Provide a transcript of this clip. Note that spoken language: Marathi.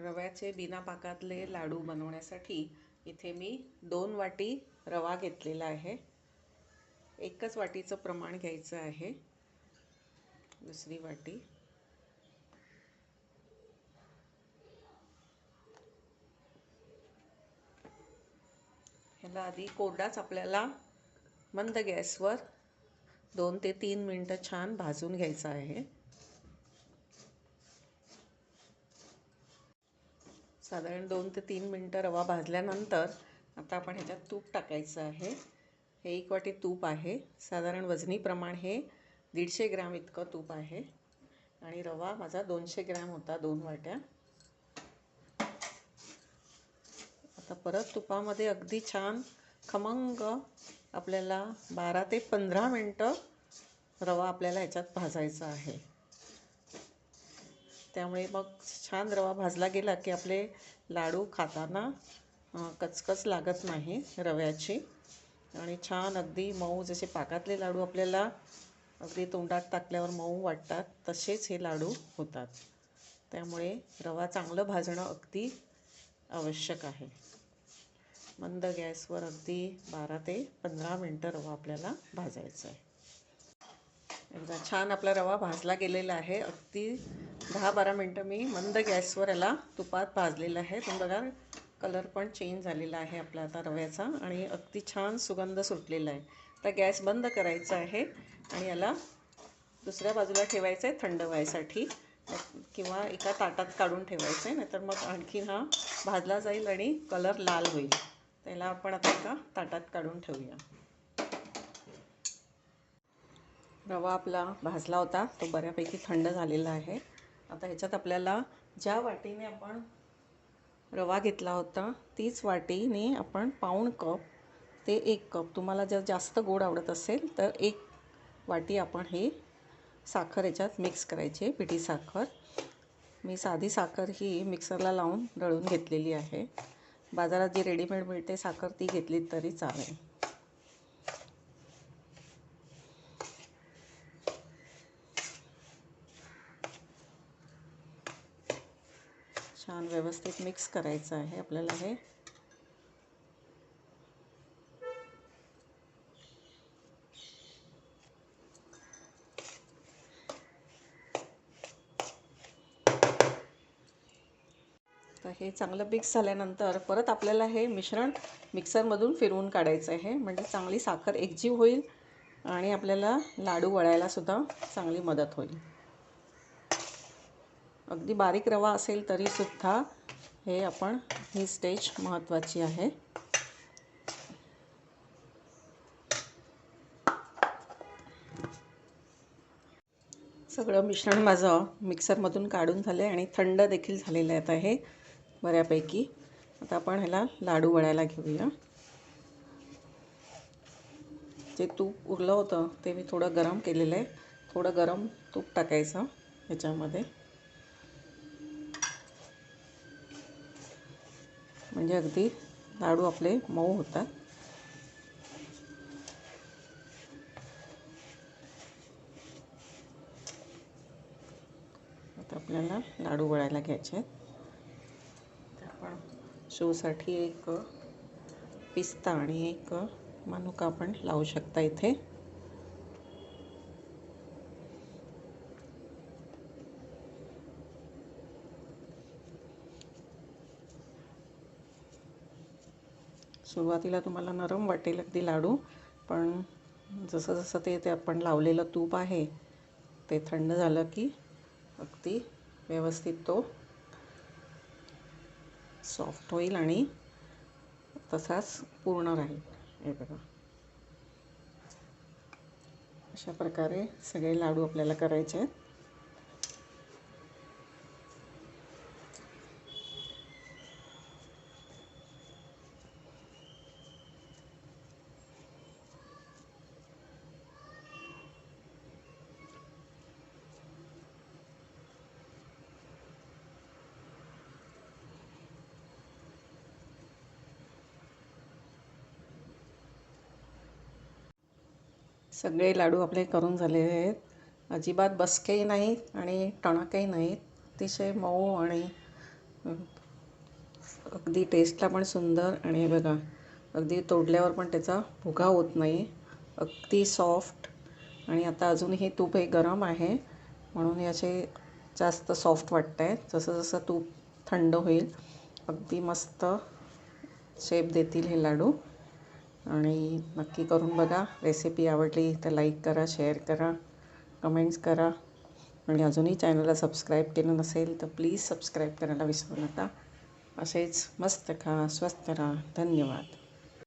रव्याचे बिना पाकातले लाडू बनवण्यासाठी इथे मी दोन वाटी रवा घेतलेला आहे. एकच वाटीचं प्रमाण घ्यायचं आहे. दुसरी वाटी. ह्याला आधी कोरडाच आपल्याला मंद गॅसवर दोन ते तीन मिनटं छान भाजून घ्यायचं आहे. साधारण दोन ते तीन मिनटं रवा भाजल्यानंतर आता आपण ह्याच्यात तूप टाकायचं आहे. हे एक वाटी तूप आहे. साधारण वजनी प्रमाण हे दीडशे ग्रॅम इतकं तूप आहे. आणि रवा माझा दोनशे ग्रॅम होता दोन वाट्या. आता परत तुपामध्ये अगदी छान खमंग आपल्याला बारा ते पंधरा मिनटं रवा आपल्याला ह्याच्यात भाजायचा आहे. त्यामुळे मग छान रवा भाजला गेला की आपले लाडू खाताना कचकच लागत नाही रव्याची. आणि छान अगदी मऊ जसे पाकातले लाडू आपल्याला अगदी तोंडात टाकल्यावर मऊ वाटतात तसेच हे लाडू होतात. त्यामुळे रवा चांगलं भाजणं अगदी आवश्यक आहे. मंद गॅसवर अगदी बारा ते पंधरा मिनटं रवा आपल्याला भाजायचा आहे. एकदा छान आपला रवा भाजला गेलेला आहे अगदी दहा बारा मिनटं मी मंद गॅसवर याला तुपात भाजलेलं आहे. तुम्ही बघा कलर पण चेंज झालेला आहे आपला आता रव्याचा आणि अगदी छान सुगंध सुटलेला आहे. आता गॅस बंद करायचा आहे आणि याला दुसऱ्या बाजूला ठेवायचं आहे थंड व्हायसाठी. किंवा एका ताटात काढून ठेवायचं आहे नाहीतर मग आणखीन हा भाजला जाईल आणि कलर लाल होईल. त्याला आपण आता एका ताटात काढून ठेवूया. रवा आपला भाजला होता तो बऱ्यापैकी थंड झालेला आहे. आता ह्याच्यात आपल्याला ज्या वाटीने आपण रवा घेतला होता तीच वाटीने आपण पाऊण कप ते एक कप तुम्हाला जर जास्त गोड आवडत असेल तर एक वाटी आपण हे साखर याच्यात मिक्स करायची पिठी साखर. मी साधी साखर ही मिक्सरला लावून दळून घेतलेली आहे. बाजारात जी रेडीमेड मिळते साखर ती घेतली तरी चालेल. छान व्यवस्थित मिक्स करायचं आहे आपल्याला हे. तर हे चांगलं मिक्स झाल्यानंतर परत आपल्याला हे मिश्रण मिक्सरमधून फिरवून काढायचं आहे. म्हणजे चांगली साखर एकजीव होईल आणि आपल्याला लाडू वळायला सुद्धा चांगली मदत होईल. अगदी बारीक रवा असेल तरीसुद्धा हे आपण ही स्टेज महत्त्वाची आहे. सगळं मिश्रण माझं मिक्सरमधून काढून झालं आहे आणि थंड देखील झालेलं आहे आता हे बऱ्यापैकी. आता आपण ह्याला लाडू वळायला घेऊया. जे तूप उरलं होतं ते मी थोडं गरम केलेलं आहे. थोडं गरम तूप टाकायचं ह्याच्यामध्ये. म्हणजे अगदी लाडू आपले मऊ होतात. आता आपल्याला लाडू वळायला घ्यायचे आहेत. आपण शोसाठी एक पिस्ता आणि एक मनुका आपण लावू शकता इथे. सुरुवातीला तुम्हाला नरम वाटेल अगदी लाडू पण जसं जसं ते ते आपण लावलेलं तूप आहे ते थंड झालं की अगदी व्यवस्थित तो सॉफ्ट होईल आणि तसाच पूर्ण राहील. हे बघा. अशा प्रकारे सगळे लाडू आपल्याला करायचे आहेत. सगळे लाडू आपले करून झालेले आहेत. अजिबात बसकेही नाहीत आणि टणकही नाहीत. अतिशय मऊ आणि अगदी टेस्टला पण सुंदर आणि बघा अगदी तोडल्यावर पण त्याचा भुगा होत नाही. अगदी सॉफ्ट आणि आता अजूनही तूप हे गरम आहे. म्हणून हे असे जास्त सॉफ्ट वाटत आहेत जसं जसं तूप थंड होईल अगदी मस्त शेप देतील हे लाडू. आणि नक्की करून बघा. रेसिपी आवडली तर लाईक करा शेअर करा कमेंट्स करा. आणि अजूनही चॅनलला सबस्क्राईब केलं नसेल तर प्लीज सबस्क्राईब करायला विसरू नका. असेच मस्त खा स्वस्त राहा. धन्यवाद.